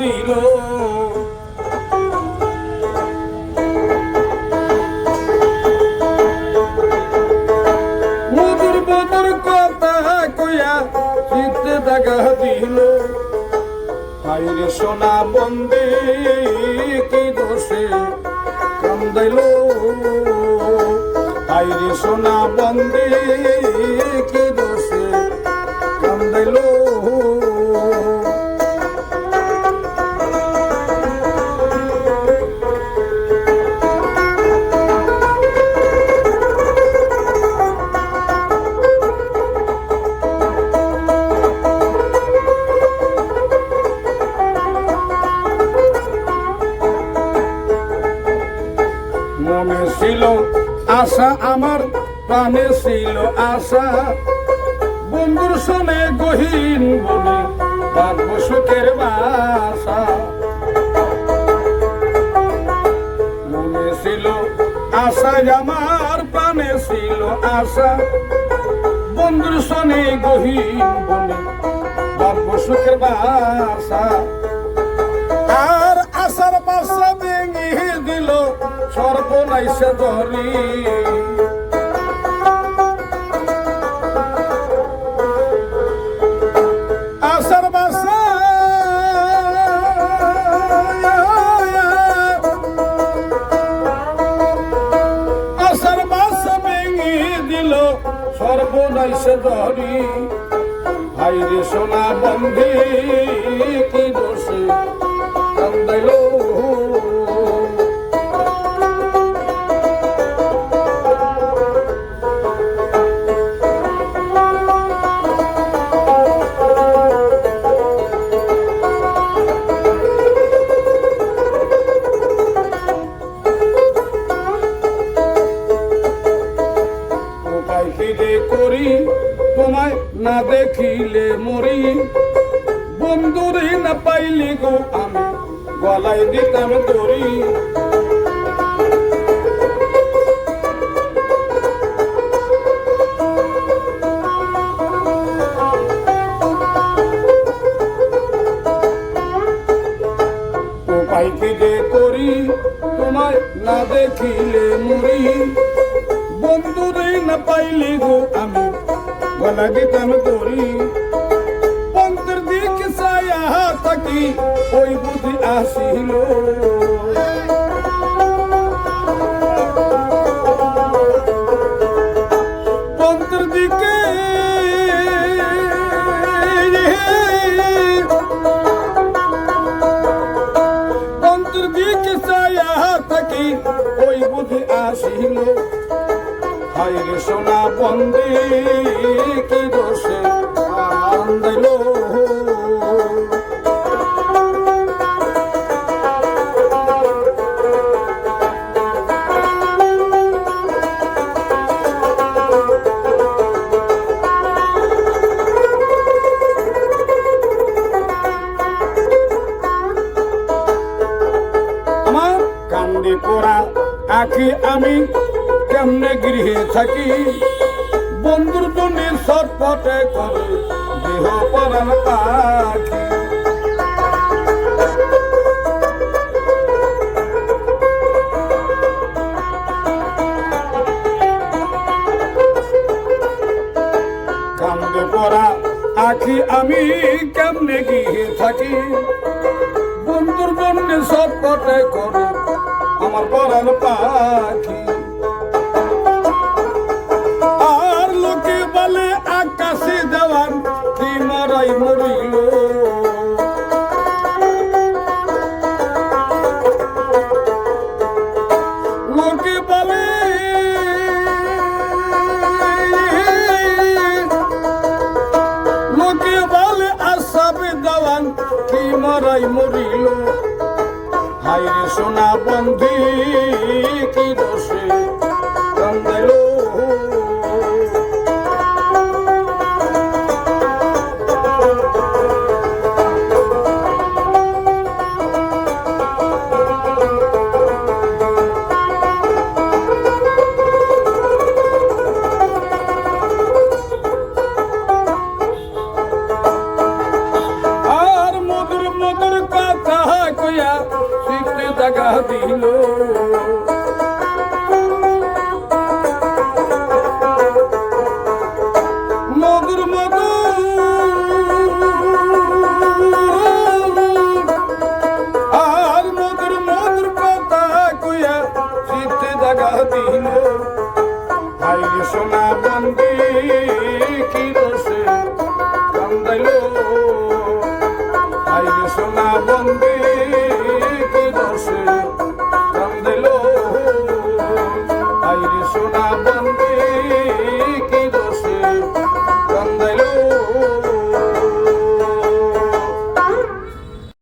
দিল। মধুর মধুর কথা কইয়া চিত্তে দাগা দিল। হাইরে সোনা বন্দে, কি দোষে কান্দাইল। হাইরে সোনা বন্দে, কি মনে ছিল, আশা আমার প্রাণে ছিল, আশা বন্ধুর শোনে গহীন বনে বাঁধব বাসা। মনে ছিল আশা আমার প্রাণে ছিল, আশা বন্ধুর শোনে গহীন বনে বাঁধব সুখের বাসা। সর্বনাইসে ধরি আশার বাসা আশার বাসা ভেঙে দিল সর্বনাইসে ধরি হাইরে সোনা বন্ধে, কি দোষে। ফিরে করি, তোমায় না দেখিলে মরি। বন্ধুরে না পাইলে গো আমি, গলায় দিতাম দড়ি। উপায় ফিরে করি, তোমায় না দেখিলে বন্ধুরে না পাইলে গো আমি গলা দিতাম তোরি পন্থের দিকে ছায়া থাকি, ওই বুদ্ধি আসিল। পন্থের দিকে পন্থের দিকে ছায়া আসিল। হাইরে সোনা বন্দে কি পোড়া আখি আমি কেমনে গৃহে থাকি? বন্ধুর জন্য সটপটে করে দেহ পরাণ আখি আমি কেমনে গিয়ে থাকি? বন্ধুর জন্য সটপটে করে আমার পরাণ পাখি দেওয়ান কি মরাই মরিল। হাইরে সোনা বন্ধি কি দোষে? টাকা দিল